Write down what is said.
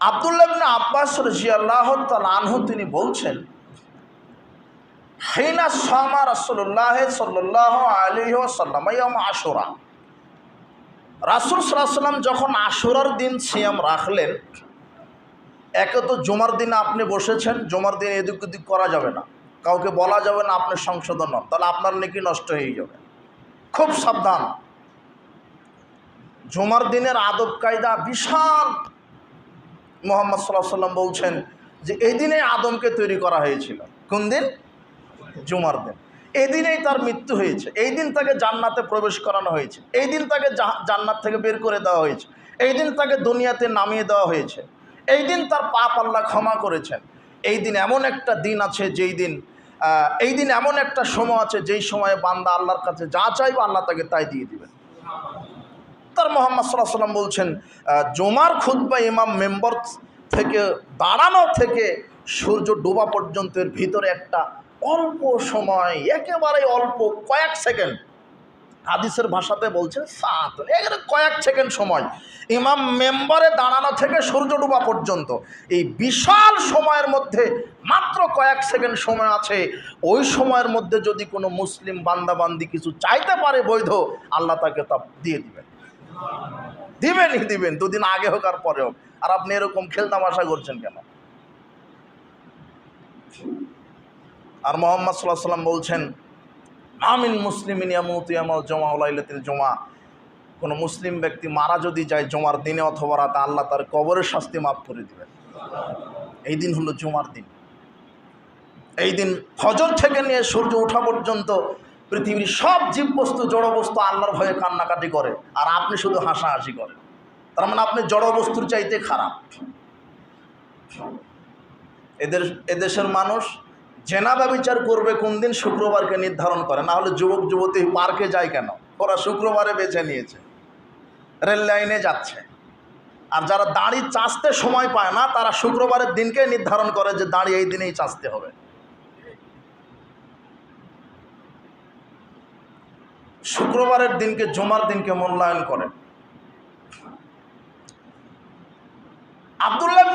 আবদুল্লাবিন আব্বাস রজিয়াল্লাহ আনহু তিনি বলছেন, হেনা সামা রসল্লাহ সাল্লাহ আলী সাল্লাম আশুরা। রাসুল সাল্লাম যখন আশুরার দিন সিয়াম রাখলেন, একে তো জুমার দিনে আপনি বসেছেন, জুমার দিনে এদিক ওদিক করা যাবে না। কাউকে বলা যাবে না আপনি সংশোধন হন, তাহলে আপনার নাকি নষ্ট হয়ে যাবে। খুব সাবধান। জুমার দিনের আদব কায়দা বিশাল মোহাম্মদ সাল্লাহ সাল্লাম বলছেন যে, এই দিনে আদমকে তৈরি করা হয়েছিল। কোন দিন? জুমার দিন। এই দিনেই তার মৃত্যু হয়েছে। এই দিন তাকে জান্নাতে প্রবেশ করানো হয়েছে। এই দিন তাকে জান্নাত থেকে বের করে দেওয়া হয়েছে। এই দিন তাকে দুনিয়াতে নামিয়ে দেওয়া হয়েছে। এই দিন তার পাপ আল্লাহ ক্ষমা করেছেন। এই দিন এমন একটা দিন আছে যেই দিন এই দিন এমন একটা সময় আছে যেই সময়ে বান্দা আল্লাহর কাছে যা চাইবে আল্লাহ তাকে তাই দিয়ে দিবেন। তার মোহাম্মদ সাল্লাহ সাল্লাম বলছেন জমার খুদ্া ইমাম মেম্বর থেকে দাঁড়ানো থেকে সূর্য ডোবা পর্যন্তের ভিতরে একটা অল্প সময় একেবারে অল্প কয়েক সেকেন্ড। হাদিসের ভাষাতে বলছে সাত এখানে কয়েক সেকেন্ড সময়। ইমাম মেম্বারে দাঁড়ানো থেকে সূর্য ডোবা পর্যন্ত। এই বিশাল সময়ের মধ্যে মাত্র কয়েক সেকেন্ড সময় আছে। ওই সময়ের মধ্যে যদি কোনো মুসলিম বান্দাবান্দি কিছু চাইতে পারে বৈধ, আল্লাহ তাকে তা দিয়ে দিবেন। দিবেনই দিবেন, দুদিন আগে হোক আর পরে হোক। আর আপনি এরকম খেলতাম আশা করছেন কেন? আর মোহাম্মদ সাল্লাহ সাল্লাম বলছেন আমিন মুসলিমিন ইয়ামুতিয়ামাল জমা উলাইলাতিল জমা কোনো মুসলিম ব্যক্তি মারা যদি যায় জমার দিনে অথবা রাতে, আল্লাহ তার কবরের শাস্তি মাফ করে দিবেন। এই দিন হলো জমার দিন। এই দিন ফজর থেকে নিয়ে সূর্য ওঠা পর্যন্ত পৃথিবীর সব জীববস্তু, জড়বস্তু আল্লাহর ভয়ে কান্নাকাটি করে, আর আপনি শুধু হাসাহাসি করেন। তার মানে আপনি জড়বস্তুর চাইতে খারাপ। এদের, এদেশের মানুষ জেনাবা বিচার করবে কোন দিন শুক্রবারকে নির্ধারণ করে, না হলে যুবক, যুবতী পার্কে যায় কেন? ওরা শুক্রবারে বেছে নিয়েছে। রেল লাইনে যাচ্ছে। আর যারা দাড়ি চাষতে সময় পায় না, তারা শুক্রবারের দিনকে নির্ধারণ করে যে দাড়ি এই দিনেই চাষতে হবে। শুক্রবারের দিনকে জমার দিনকে মূল্যায়ন করেন। আবদুল্লাহ